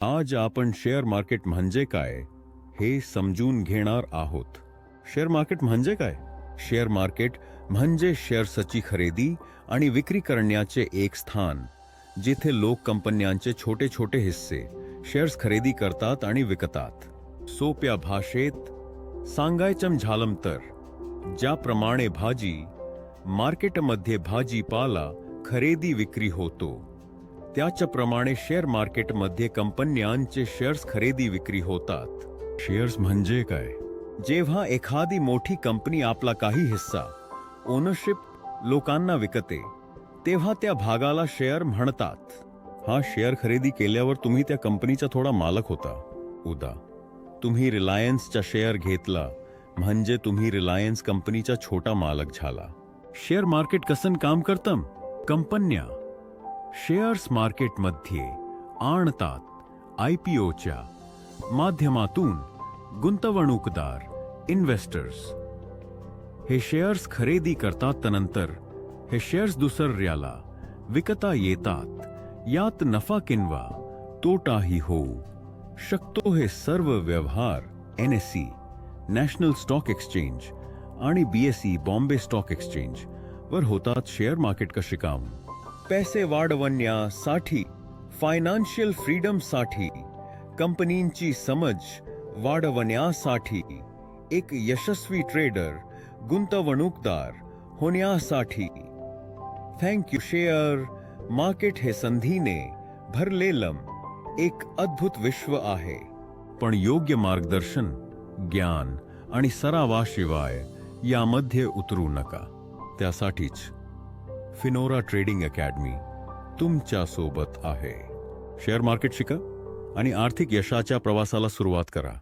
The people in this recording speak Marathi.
आज आपण शेअर मार्केट म्हणजे काय हे समजून घेणार आहोत. शेअर मार्केट म्हणजे काय? शेअर मार्केट म्हणजे शेअर्सची खरेदी आणि विक्री करण्याचे एक स्थान जिथे लोक कंपन्यांचे छोटे छोटे हिस्से शेअर्स खरेदी करतात आणि विकतात. सोप्या भाषेत सांगायचं झालं तर ज्याप्रमाणे भाजी मार्केटमध्ये भाजीपाला खरेदी विक्री होतो. त्याच्याप्रमाणे शेअर मार्केटमध्ये कंपन्यांचे शेअर्स खरेदी विक्री होतात. शेअर्स म्हणजे काय? जेव्हा एखादी मोठी कंपनी आपला काही हिस्सा ओनरशिप लोकांना विकते तेव्हा त्या भागाला शेअर म्हणतात. हा शेअर खरेदी केल्यावर तुम्ही त्या कंपनीचा थोडा मालक होता. उदा. तुम्ही रिलायन्सचा शेअर घेतला म्हणजे तुम्ही रिलायन्स कंपनीचा छोटा मालक झाला. शेअर मार्केट कसं काम करतं? कंपन्या. शेअर्स मार्केटमध्ये आणतात आय माध्यमातून गुंतवणूकदार इन्व्हेस्टर्स हे शेअर्स खरेदी करतात नंतर हे शेअर्स दुसऱ्याला विकता येतात. यात नफा किंवा तोटाही होऊ शकतो. हे सर्व व्यवहार N S C national stock exchange आणि बीएसई बॉम्बे स्टॉक एक्सचेंज वर होतात. शेअर मार्केट कसे काम पैसे वाढवण्यासाठी फायनान्शियल फ्रीडमसाठी कंपनींची समज वाढवण्यासाठी एक यशस्वी ट्रेडर गुंतवणूकदार होण्यासाठी थँक्यू शेअर मार्केट हे संधीने भरलेलं एक अद्भुत विश्व आहे. पण योग्य मार्गदर्शन ज्ञान आणि सरावाशिवाय यामध्ये उतरू नका. त्यासाठीच फिनोरा ट्रेडिंग अकॅडमी तुमच्यासोबत आहे. शेअर मार्केट शिका आणि आर्थिक यशाच्या प्रवासाला सुरुवात करा.